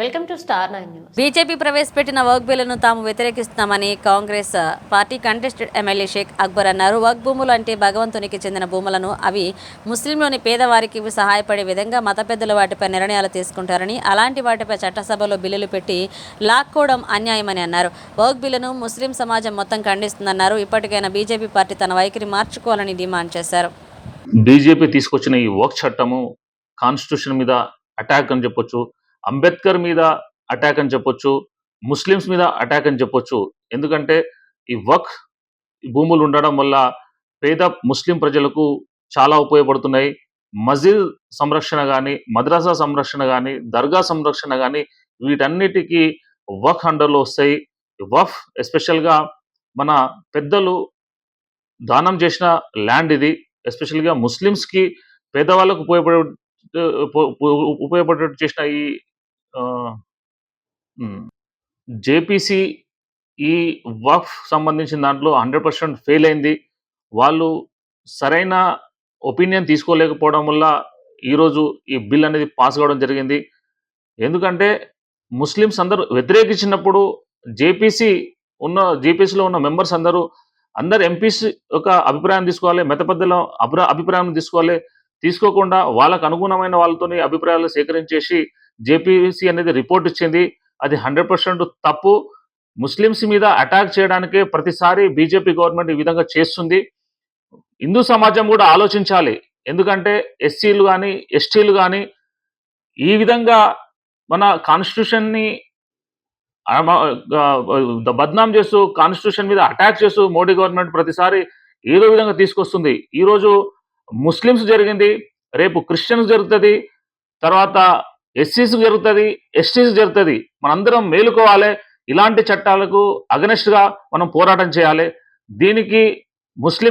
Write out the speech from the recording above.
Welcome to star nine news. BJP ప్రవేశపెట్టిన వర్క్ బిల్లును తాము వ్యతిరేకిస్తున్నామని Congress party contested MLA Shaik Akbar అన్నారు. వర్క్ భూములు అంటే భగవంతునికి చెందిన భూములను అవి ముస్లింలోని పేదవారికి సహాయపడే విధంగా మత పెద్దలు వాటిపై నిర్ణయాలు తీసుకుంటారని అలాంటి వాటిపై చట్టసభలో బిల్లులు పెట్టి లాక్కోవడం అన్యాయమని అన్నారు. వర్క్ బిల్లును ముస్లిం సమాజం మొత్తం ఖండిస్తుందన్నారు. ఇప్పటికైనా బీజేపీ పార్టీ తన వైఖరి మార్చుకోవాలని డిమాండ్ చేశారు. బీజేపీ తీసుకొచ్చిన ఈ వర్క్ చట్టము కాన్స్టిట్యూషన్ మీద అటాక్ అని చెప్పొచ్చు అంబేద్కర్ మీద అటాక్ అని చెప్పొచ్చు ముస్లిమ్స్ మీద అటాక్ అని చెప్పొచ్చు. ఎందుకంటే ఈ వక్ భూములు ఉండడం వల్ల పేద ముస్లిం ప్రజలకు చాలా ఉపయోగపడుతున్నాయి. మజిద్ సంరక్షణ కానీ మద్రాసా సంరక్షణ కానీ దర్గా సంరక్షణ కానీ వీటన్నిటికీ వక్ అండర్లో వస్తాయి. వఫ్ ఎస్పెషల్గా మన పెద్దలు దానం చేసిన ల్యాండ్ ఇది. ఎస్పెషల్గా ముస్లిమ్స్కి పేదవాళ్ళకు ఉపయోగపడే ఉపయోగపడేట్టు చేసిన ఈ జేపీసీ ఈ వక్ఫ్ సంబంధించిన దాంట్లో హండ్రెడ్ పర్సెంట్ ఫెయిల్ అయింది. వాళ్ళు సరైన ఒపీనియన్ తీసుకోలేకపోవడం వల్ల ఈరోజు ఈ బిల్ అనేది పాస్ కావడం జరిగింది. ఎందుకంటే ముస్లిమ్స్ అందరూ వ్యతిరేకించినప్పుడు జేపీసీ ఉన్న జేపీసీలో ఉన్న మెంబర్స్ అందరూ అందరు ఎంపీస్ యొక్క అభిప్రాయం తీసుకోవాలి మెత పెద్దల అభిప్రా అభిప్రాయం తీసుకోవాలి తీసుకోకుండా వాళ్ళకు అనుగుణమైన వాళ్ళతోని అభిప్రాయాలు సేకరించేసి జేపీసీ అనేది రిపోర్ట్ ఇచ్చింది. అది హండ్రెడ్ పర్సెంట్ తప్పు. ముస్లిమ్స్ మీద అటాక్ చేయడానికే ప్రతిసారి బీజేపీ గవర్నమెంట్ ఈ విధంగా చేస్తుంది. హిందూ సమాజం కూడా ఆలోచించాలి. ఎందుకంటే ఎస్సీలు కానీ ఎస్టీలు కానీ ఈ విధంగా మన కాన్స్టిట్యూషన్ని బద్నాం చేస్తూ కాన్స్టిట్యూషన్ మీద అటాక్ చేస్తూ మోడీ గవర్నమెంట్ ప్రతిసారి ఏదో విధంగా తీసుకొస్తుంది. ఈరోజు ముస్లిమ్స్ జరిగింది. రేపు క్రిస్టియన్స్ జరుగుతుంది. తర్వాత ఎస్సీస్ జరుగుతుంది ఎస్టీస్ జరుగుతుంది. మనందరం మేలుకోవాలి. ఇలాంటి చట్టాలకు అగనెస్ట్గా మనం పోరాటం చేయాలి. దీనికి ముస్లిం